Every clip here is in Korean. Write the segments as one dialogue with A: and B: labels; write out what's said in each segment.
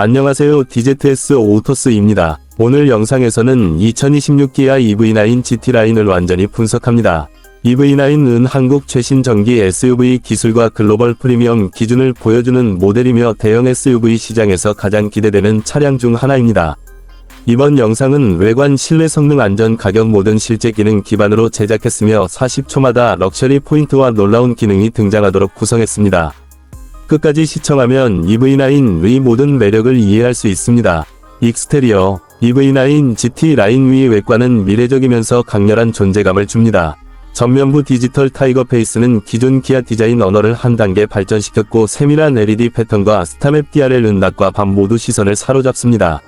A: 안녕하세요 DZS 오토스입니다. 오늘 영상에서는 2026 기아 EV9 GT 라인을 완전히 분석합니다. EV9은 한국 최신 전기 SUV 기술과 글로벌 프리미엄 기준을 보여주는 모델이며 대형 SUV 시장에서 가장 기대되는 차량 중 하나입니다. 이번 영상은 외관 실내 성능 안전 가격 모든 실제 기능 기반으로 제작했으며 40초마다 럭셔리 포인트와 놀라운 기능이 등장하도록 구성했습니다. 끝까지 시청하면 EV9의 모든 매력을 이해할 수 있습니다. 익스테리어 EV9 GT 라인 위 외관은 미래적이면서 강렬한 존재감을 줍니다. 전면부 디지털 타이거 페이스는 기존 기아 디자인 언어를 한 단계 발전시켰고 세밀한 LED 패턴과 스타맵 DRL 은낙과 밤 모두 시선을 사로잡습니다.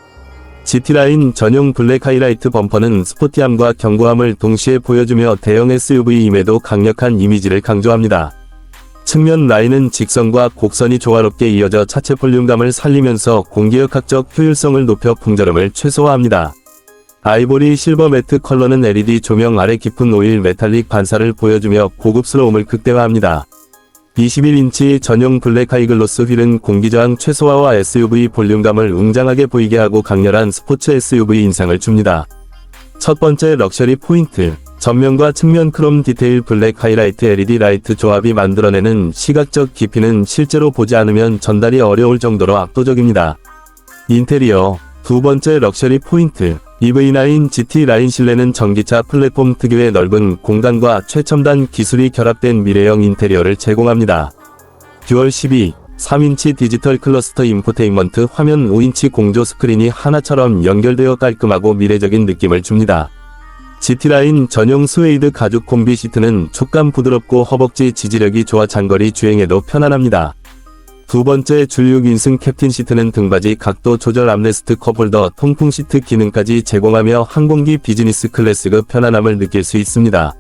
A: GT라인 전용 블랙 하이라이트 범퍼는 스포티함과 견고함을 동시에 보여주며 대형 SUV임에도 강력한 이미지를 강조합니다. 측면 라인은 직선과 곡선이 조화롭게 이어져 차체 볼륨감을 살리면서 공기역학적 효율성을 높여 풍절음을 최소화합니다. 아이보리 실버 매트 컬러는 LED 조명 아래 깊은 오일 메탈릭 반사를 보여주며 고급스러움을 극대화합니다. 21인치 전용 블랙 하이글로스 휠은 공기저항 최소화와 SUV 볼륨감을 웅장하게 보이게 하고 강렬한 스포츠 SUV 인상을 줍니다. 첫 번째 럭셔리 포인트. 전면과 측면 크롬 디테일 블랙 하이라이트 LED 라이트 조합이 만들어내는 시각적 깊이는 실제로 보지 않으면 전달이 어려울 정도로 압도적입니다. 인테리어. 두 번째 럭셔리 포인트. EV9 GT 라인 실내는 전기차 플랫폼 특유의 넓은 공간과 최첨단 기술이 결합된 미래형 인테리어를 제공합니다. 듀얼 12, 3인치 디지털 클러스터 인포테인먼트 화면 5인치 공조 스크린이 하나처럼 연결되어 깔끔하고 미래적인 느낌을 줍니다. GT라인 전용 스웨이드 가죽 콤비 시트는 촉감 부드럽고 허벅지 지지력이 좋아 장거리 주행에도 편안합니다. 두 번째 줄 6인승 캡틴 시트는 등받이 각도 조절 암레스트 컵홀더 통풍 시트 기능까지 제공하며 항공기 비즈니스 클래스급 편안함을 느낄 수 있습니다.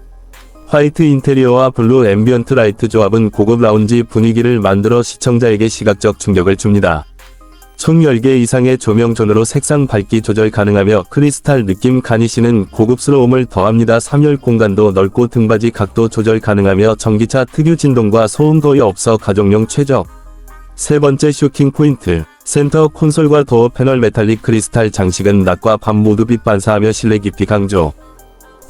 A: 화이트 인테리어와 블루 앰비언트 라이트 조합은 고급 라운지 분위기를 만들어 시청자에게 시각적 충격을 줍니다. 총 10개 이상의 조명존으로 색상 밝기 조절 가능하며 크리스탈 느낌 가니시는 고급스러움을 더합니다. 3열 공간도 넓고 등받이 각도 조절 가능하며 전기차 특유 진동과 소음 거의 없어 가족용 최적. 세 번째 쇼킹 포인트. 센터 콘솔과 도어 패널 메탈릭 크리스탈 장식은 낮과 밤 모두 빛 반사하며 실내 깊이 강조.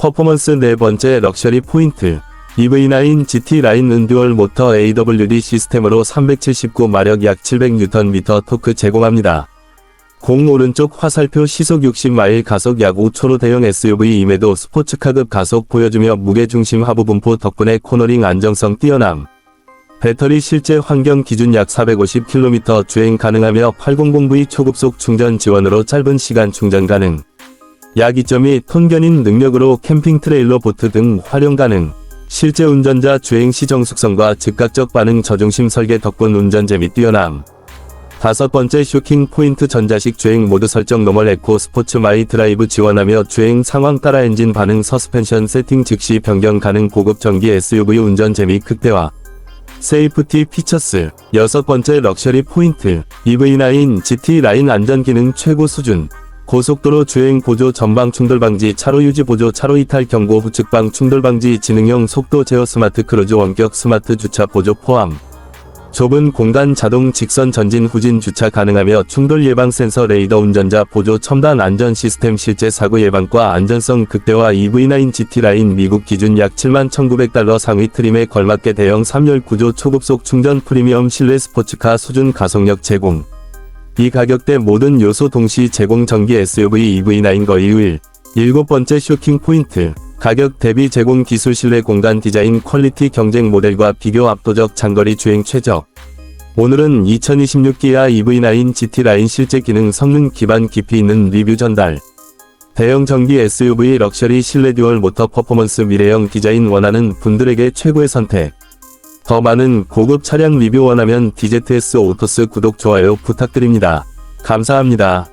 A: 퍼포먼스 네 번째 럭셔리 포인트. EV9 GT 라인 은듀얼 모터 AWD 시스템으로 379마력 약 700Nm 토크 제공합니다. 공 오른쪽 화살표 시속 60마일 가속 약 5초로 대형 SUV임에도 스포츠카급 가속 보여주며 무게중심 하부 분포 덕분에 코너링 안정성 뛰어남. 배터리 실제 환경 기준 약 450km 주행 가능하며 800V 초급속 충전 지원으로 짧은 시간 충전 가능. 약 2.2톤 견인 능력으로 캠핑 트레일러 보트 등 활용 가능. 실제 운전자 주행 시 정숙성과 즉각적 반응 저중심 설계 덕분 운전 재 미 뛰어남. 다섯 번째 쇼킹 포인트 전자식 주행 모드 설정 노멀 에코 스포츠 마이 드라이브 지원하며 주행 상황 따라 엔진 반응 서스펜션 세팅 즉시 변경 가능 고급 전기 SUV 운전 재미 극대화. 세이프티 피처스 여섯 번째 럭셔리 포인트 EV9 GT 라인 안전 기능 최고 수준 고속도로 주행 보조 전방 충돌 방지 차로 유지 보조 차로 이탈 경고 후측방 충돌 방지 지능형 속도 제어 스마트 크루즈 원격 스마트 주차 보조 포함. 좁은 공간 자동 직선 전진 후진 주차 가능하며 충돌 예방 센서 레이더 운전자 보조 첨단 안전 시스템 실제 사고 예방과 안전성 극대화 EV9 GT 라인 미국 기준 약 7만 1900달러 상위 트림에 걸맞게 대형 3열 구조 초급속 충전 프리미엄 실내 스포츠카 수준 가속력 제공 이 가격대 모든 요소 동시 제공 전기 SUV EV9 거의 유일. 일곱 번째 쇼킹 포인트. 가격 대비 제공 기술 실내 공간 디자인 퀄리티 경쟁 모델과 비교 압도적 장거리 주행 최적. 오늘은 2026 기아 EV9 GT 라인 실제 기능 성능 기반 깊이 있는 리뷰 전달. 대형 전기 SUV 럭셔리 실내 듀얼 모터 퍼포먼스 미래형 디자인 원하는 분들에게 최고의 선택. 더 많은 고급 차량 리뷰 원하면 DZS 오토스 구독 좋아요 부탁드립니다. 감사합니다.